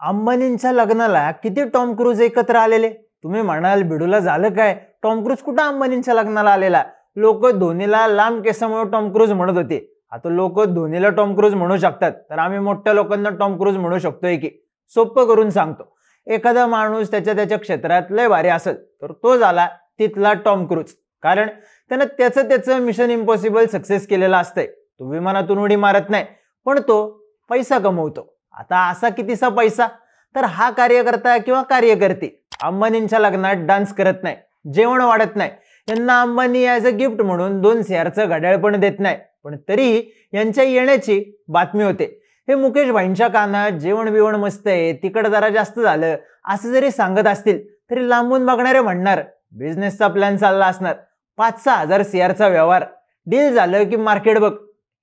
अंबानींच्या लग्नाला किती Tom cruise एकत्र आलेले? तुम्ही म्हणाल बिडूला झालं काय? टॉम क्रूज कुठं अंबानींच्या लग्नाला आलेला? लोक धोनीला लांब केसामुळे टॉम क्रूज म्हणत होते. आता लोक धोनीला टॉम क्रूज म्हणू शकतात. तर आम्ही मोठ्या लोकांना टॉम क्रूज म्हणू शकतोय की? सोपं करून सांगतो. एखादा माणूस त्याच्या त्याच्या क्षेत्रात लय भारी असेल तर तो झाला तिथला टॉम क्रूज. कारण त्यानं त्याचं त्याचं मिशन इम्पॉसिबल सक्सेस केलेलं असतंय. तो विमानातून उडी मारत नाही पण तो पैसा कमवतो. आता असा कितीसा पैसा? तर हा कार्यकर्ता किंवा कार्यकर्ती अंबानींच्या लग्नात डान्स करत नाही जेवण वाढत नाही. यांना अंबानी ॲज अ गिफ्ट म्हणून दोन शेअरचं घड्याळ पण देत नाही. पण तरीही यांच्या येण्याची बातमी होते. हे मुकेश भाईंच्या कानात जेवण बिवण मस्त आहे तिकडं जरा जास्त झालं असं जरी सांगत असतील तरी लांबून बघणारे म्हणणार बिझनेसचा प्लॅन चालला असणार. पाच सहा हजार शेअरचा व्यवहार. डील झालं की मार्केट बघ.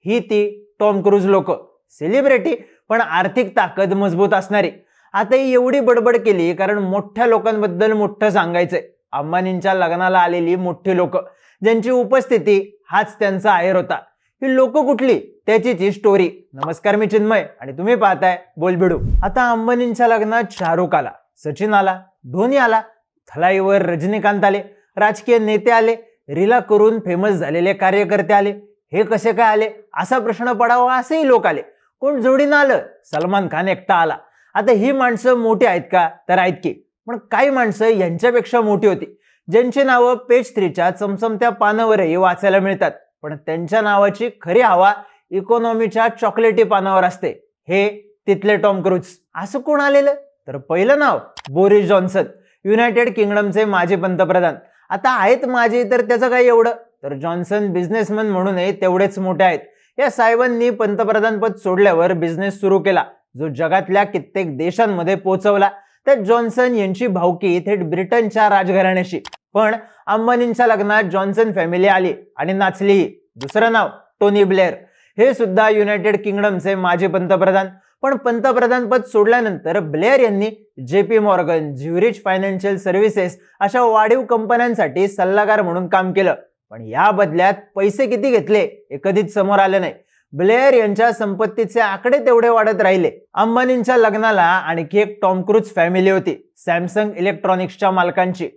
ही ती टॉम क्रूज लोक. सेलिब्रिटी पण आर्थिक ताकद मजबूत असणारी. आता ही एवढी बडबड केली कारण मोठ्या लोकांबद्दल मोठं सांगायचंय. अंबानींच्या लग्नाला आलेली मोठी लोक ज्यांची उपस्थिती हाच त्यांचा आहेर होता. ही लोक कुठली? त्याची ती स्टोरी नमस्कार मी चिन्मय आणि तुम्ही पाहताय बोलबिडू. आता अंबानींच्या लग्नात शाहरुख आला सचिन आला धोनी आला थलाईवर रजनीकांत आले राजकीय नेते आले रिला करून फेमस झालेले कार्यकर्ते आले. हे कसे काय आले? असा प्रश्न पडावा असेही लोक आले. कोण जोडीनं आलं? सलमान खान एकटा आला. आता ही माणसं मोठी आहेत का? तर आहेत की. पण काही माणसं यांच्यापेक्षा मोठी होती. ज्यांची नावं पेज थ्रीच्या चमचमत्या पानावरही वाचायला मिळतात. पण त्यांच्या नावाची खरी हवा इकॉनॉमीच्या चॉकलेटी पानावर असते. हे तिथले टॉम क्रूज. असं कोण आलेलं? तर पहिलं नाव बोरिस जॉन्सन. युनायटेड किंगडमचे माजी पंतप्रधान. आता आहेत माझे तर त्याचं काय एवढं. तर जॉन्सन बिझनेसमन म्हणूनही तेवढेच मोठे आहेत. या साहेबांनी पंतप्रधान पद सोडल्यावर बिझनेस सुरू केला. जो जगातल्या कित्येक देशांमध्ये पोहोचवला. त्यात जॉन्सन यांची भावकी थेट ब्रिटनच्या राजघराण्याशी. पण अंबानींच्या लग्नात जॉन्सन फॅमिली आली आणि नाचलीही. दुसरं नाव टोनी ब्लेअर. हे सुद्धा युनायटेड किंगडमचे माजी पंतप्रधान. पण पंतप्रधान पद सोडल्यानंतर ब्लेअर यांनी J P Morgan Zurich financial services अशा वाढीव कंपन्यांसाठी सल्लागार म्हणून काम केलं. पण या बदल्यात पैसे किती घेतले हे कधीच समोर आले नाही. ब्लेअर यांच्या संपत्तीचे आकडे तेवढे वाढत राहिले. अंबानींच्या लग्नाला आणखी एक टॉम क्रूज फॅमिली होती सॅमसंग इलेक्ट्रॉनिक्सच्या मालकांची.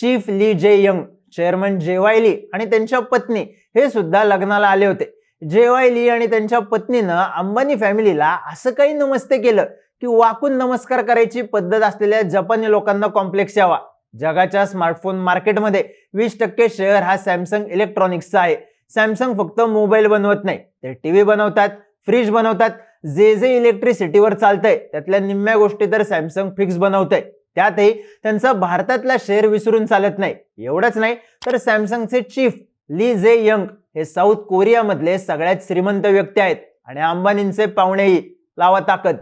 Chief Lee Jae Yong chairman जेवाय ली आणि त्यांच्या पत्नी हे सुद्धा लग्नाला आले होते. जेवाय ली आणि त्यांच्या पत्नीनं अंबानी फॅमिलीला असं काही नमस्ते केलं की वाकून नमस्कार करायची पद्धत असलेल्या जपानी लोकांना कॉम्प्लेक्स यावा. जगाच्या स्मार्टफोन मार्केटमध्ये वीस टक्के शेअर हा सॅमसंग इलेक्ट्रॉनिक्सचा आहे. सॅमसंग फक्त मोबाईल बनवत नाही ते टीव्ही बनवतात फ्रीज बनवतात जे जे इलेक्ट्रिसिटीवर चालतंय त्यातल्या निम्म्या गोष्टी तर सॅमसंग फिक्स बनवतंय. त्यातही त्यांचा भारतातला शेअर विसरून चालत नाही. एवढंच नाही तर सॅमसंगचे चीफ ली जे यंग हे साऊथ कोरियामधले सगळ्यात श्रीमंत व्यक्ती आहेत. आणि अंबानींचे पाहुणेही लावा ताकद.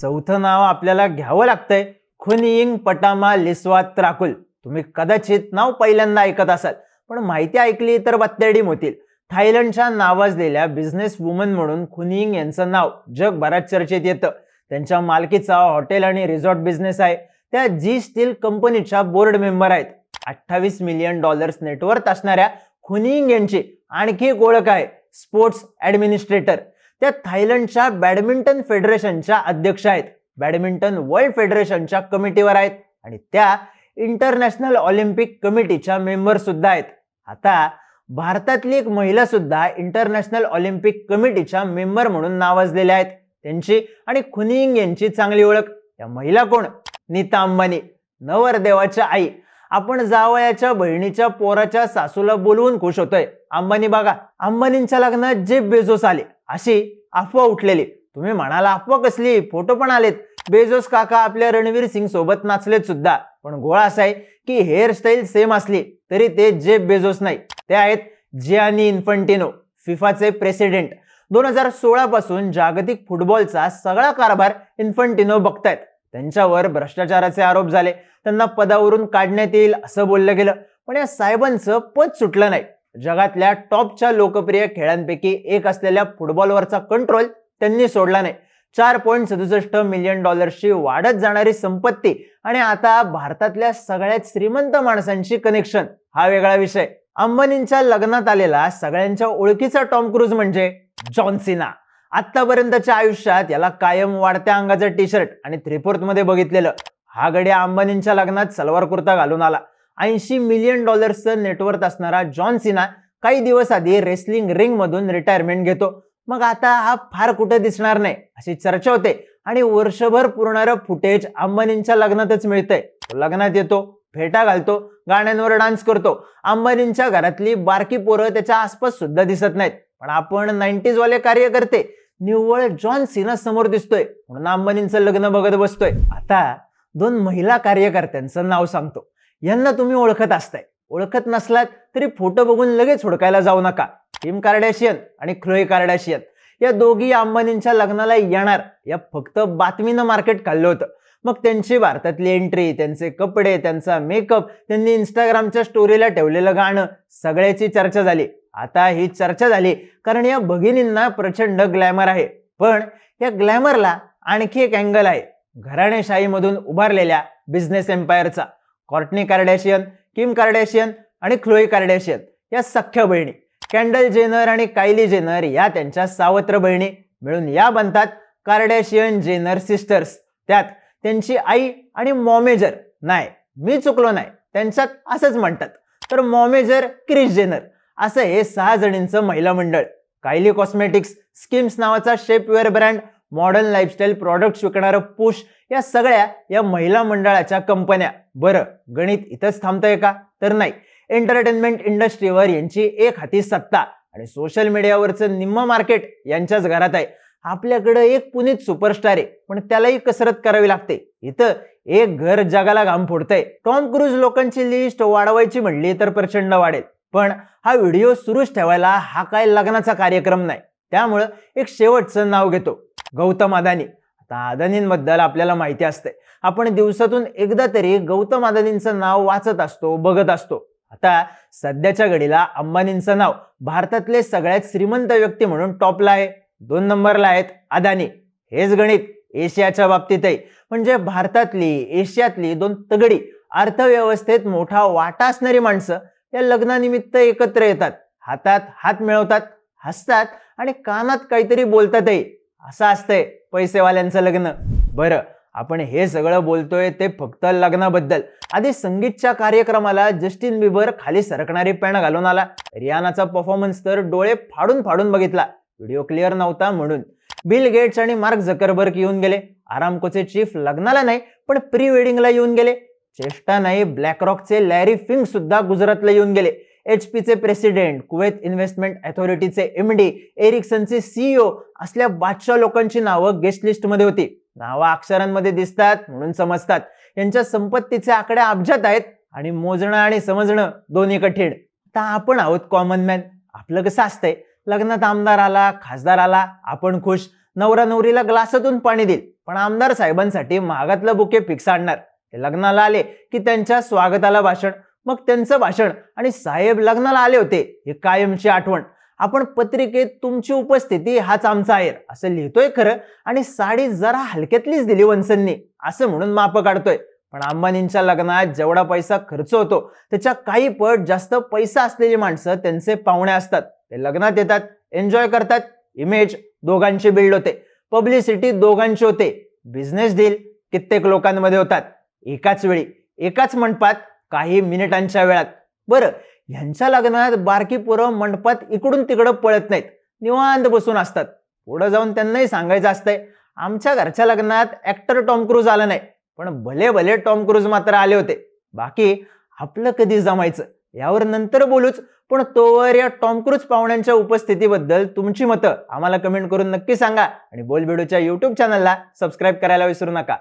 चौथं नाव आपल्याला घ्यावं लागतंय खुनियिंग पटामा लिस्वात त्राकुल. तुम्ही कदाचित नाव पहिल्यांदा ऐकत असाल पण माहिती ऐकली तर बत्तेडीम होतील थायलंडच्या नावाजलेल्या बिझनेस वुमन म्हणून खुनियिंग यांचं नाव जगभरात चर्चेत येतं. त्यांच्या मालकीचा हॉटेल आणि रिसॉर्ट बिझनेस आहे. त्या जी स्टील कंपनीच्या बोर्ड मेंबर आहेत. अठ्ठावीस मिलियन डॉलर्स नेटवर्थ असणाऱ्या खुनिंग यांची आणखी एक ओळख आहे स्पोर्ट्स ॲडमिनिस्ट्रेटर त्या थायलंडच्या बॅडमिंटन फेडरेशनच्या अध्यक्ष आहेत. बॅडमिंटन वर्ल्ड फेडरेशनच्या कमिटीवर आहेत आणि त्या इंटरनॅशनल ऑलिम्पिक कमिटीच्या मेंबर सुद्धा आहेत. आता भारतातली एक महिला सुद्धा इंटरनॅशनल ऑलिम्पिक कमिटीच्या मेंबर म्हणून नावाजलेल्या आहेत. त्यांची आणि खुनिंग यांची चांगली ओळख. या महिला कोण? नीता अंबानी नवरदेवाच्या आई. आपण जावयाच्या बहिणीच्या पोराच्या सासूला बोलवून खुश होतोय. अंबानी बघा अंबानींच्या लग्नात जे बेजोस आले. अशी अफवा उठलेली. तुम्ही म्हणाला अफवा कसली? फोटो पण आलेत. बेजोस काका आपल्या रणवीर सिंग सोबत नाचलेत सुद्धा. पण गोळा असा आहे की हेअरस्टाईल सेम असली तरी ते जे बेजोस नाही. ते आहेत जियानी इन्फंटिनो फिफाचे प्रेसिडेंट. दोन हजार सोळा पासून जागतिक फुटबॉलचा सगळा कारभार इन्फंटिनो बघतायत. त्यांच्यावर भ्रष्टाचाराचे आरोप झाले. त्यांना पदावरून काढण्यात येईल असं बोललं गेलं. पण या साहेबांचं पद सुटलं नाही. जगातल्या टॉपच्या लोकप्रिय खेळांपैकी एक असलेल्या फुटबॉलवरचा कंट्रोल त्यांनी सोडला नाही. चार पॉईंट सदुसष्ट मिलियन डॉलर्सची वाढत जाणारी संपत्ती आणि आता भारतातल्या सगळ्यात श्रीमंत माणसांशी कनेक्शन हा वेगळा विषय. अंबानींच्या लग्नात आलेला सगळ्यांच्या ओळखीचा टॉम क्रूज म्हणजे जॉन सिना. आतापर्यंतच्या आयुष्यात याला कायम वाढत्या अंगाचं टी शर्ट आणि थ्रीफोर्थमध्ये बघितलेलं. हा गड्या अंबानींच्या लग्नात सलवार कुर्ता घालून आला. ऐंशी मिलियन डॉलर्सचं नेटवर्थ असणारा जॉन सिना काही दिवस आधी रेसलिंग रिंग मधून रिटायरमेंट घेतो. मग आता हा फार कुठे दिसणार नाही अशी चर्चा होते. आणि वर्षभर पुरणारं फुटेज अंबानींच्या लग्नातच मिळतंय. लग्नात येतो फेटा घालतो गाण्यांवर डान्स करतो. अंबानींच्या घरातली बारकी पोरं त्याच्या आसपास सुद्धा दिसत नाहीत. पण आपण नाईन्टीज वाले कार्यकर्ते निव्वळ जॉन सिना समोर दिसतोय. म्हणून अंबानींचं लग्न बघत बसतोय. आता दोन महिला कार्यकर्त्यांचं नाव सांगतो. यांना तुम्ही ओळखत असताय. ओळखत नसलात तरी फोटो बघून लगेच हुडकायला जाऊ नका. किम कार्डॅशियन आणि ख्लोई कार्डॅशियन. या दोघी अंबानींच्या लग्नाला येणार. या फक्त बातमीनं मार्केट खाल्लं होतं. मग त्यांची भारतातली एंट्री त्यांचे कपडे त्यांचा मेकअप त्यांनी इंस्टाग्रामच्या स्टोरीला ठेवलेलं गाणं सगळ्याची चर्चा झाली. आता ही चर्चा झाली कारण या भगिनींना प्रचंड ग्लॅमर आहे. पण या ग्लॅमरला आणखी एक अँगल आहे. घराणेशाहीमधून उभारलेल्या बिझनेस एम्पायरचा कॉर्टनी कार्डॅशियन किम कार्डॅशियन आणि ख्लोई कार्डॅशियन या सख्ख्या बहिणी. कॅन्डल जेनर आणि कायली जेनर या त्यांच्या सावत्र बहिणी. मिळून या बनतात कार्डॅशियन जेनर सिस्टर्स. त्यात त्यांची आई आणि मॉमेजर नाही मी चुकलो नाही त्यांच्यात असंच म्हणतात. तर मॉमेजर क्रिस जेनर असं हे सहा जणींचं महिला मंडळ. कायली कॉस्मेटिक्स स्किम्स नावाचा shapewear brand modern lifestyle products विकणारं push या सगळ्या या महिला मंडळाच्या कंपन्या. बरं गणित इथंच थांबतंय का? तर नाही. एंटरटेनमेंट इंडस्ट्रीवर यांची एक हाती सत्ता आणि सोशल मीडियावरचं निम्म मार्केट यांच्याच घरात आहे. आपल्याकडं एक पुनीत सुपरस्टार आहे पण त्यालाही कसरत करावी लागते. इथं एक घर जगाला घाम फोडतंय. टॉम क्रूज लोकांची लिस्ट वाढवायची म्हणली तर प्रचंड वाढेल. पण हा व्हिडिओ सुरूच ठेवायला हा काय लग्नाचा कार्यक्रम नाही. त्यामुळं एक शेवटचं नाव घेतो. गौतम अदानी. आता अदानींबद्दल आपल्याला माहिती असते. आपण दिवसातून एकदा तरी गौतम अदानींचं नाव वाचत असतो बघत असतो. आता सध्याच्या घडीला अंबानींचं नाव भारतातले सगळ्यात श्रीमंत व्यक्ती म्हणून टॉपला आहे. दोन नंबरला आहेत अदानी. हेच गणित एशियाच्या बाबतीतही. म्हणजे भारतातली एशियातली दोन तगडी अर्थव्यवस्थेत मोठा वाटा असणारी माणसं या लग्नानिमित्त एकत्र येतात. हातात हात मिळवतात हसतात आणि कानात काहीतरी बोलतातही. असं असतंय पैसेवाल्यांचं लग्न. बरं आपण हे सगळं बोलतोय ते फक्त लग्नाबद्दल. आधी संगीतच्या कार्यक्रमाला जस्टिन बिबर खाली सरकणारी पॅन घालून आला. रियानाचा परफॉर्मन्स तर डोळे फाडून फाडून बघितला. व्हिडिओ क्लिअर नव्हता म्हणून. बिल गेट्स आणि मार्क झकरबर्ग येऊन गेले. आरामकोचे चीफ लग्नाला नाही पण प्री वेडिंगला येऊन गेले. चेष्टा नाही ब्लॅक रॉकचे लॅरी फिंग सुद्धा गुजरातला येऊन गेले. एच पीचे प्रेसिडेंट कुवेत इन्व्हेस्टमेंट अथॉरिटीचे एम डी एरिक्सनचे सीईओ असल्या बादशाह लोकांची नावं गेस्ट लिस्टमध्ये होती. नावं अक्षरांमध्ये दिसतात म्हणून समजतात. यांच्या संपत्तीचे आकडे अब्जात आहेत आणि मोजणं आणि समजणं दोन्ही कठीण. आता आपण आहोत कॉमन मॅन आपलं कसं असतंय? लग्नात आमदार आला खासदार आला आपण खुश. नवरा नवरीला ग्लासातून पाणी देईल. पण आमदार साहेबांसाठी महागातलं बुके फिक्स आणणार. ते लग्नाला आले की त्यांच्या स्वागताला भाषण. मग त्यांचं भाषण. आणि साहेब लग्नाला आले होते. हे कायमची आठवण. आपण पत्रिकेत तुमची उपस्थिती हाच आमचा आहे. असं लिहितोय खरं. आणि साडी जरा हलक्यातलीच दिली वंसननी असं म्हणून माप काढतोय. पण अंबानींच्या लग्नात जेवढा पैसा खर्च होतो त्याच्या काही पट जास्त पैसा असलेली माणसं त्यांचे पाहुणे असतात. ते लग्नात येतात एन्जॉय करतात. इमेज दोघांची बिल्ड होते. पब्लिसिटी दोघांची होते. बिझनेस डील कित्येक लोकांमध्ये होतात. एकाच वेळी एकाच मंडपात काही मिनिटांच्या वेळात. बरं ह्यांच्या लग्नात बारकी पोरं मंडपात इकडून तिकडं पळत नाहीत. निवांत बसून असतात. पुढं जाऊन त्यांनाही सांगायचं असतंय आमच्या घरच्या लग्नात ॲक्टर टॉम क्रूज आला नाही पण भले भले टॉम क्रूज मात्र आले होते. बाकी आपलं कधी जमायचं यावर नंतर बोलूच पण तोवर या टॉम क्रूज पाहुण्यांच्या उपस्थितीबद्दल तुमची मतं आम्हाला कमेंट करून नक्की सांगा आणि बोलबेडूच्या यूट्यूब चॅनलला सबस्क्राईब करायला विसरू नका.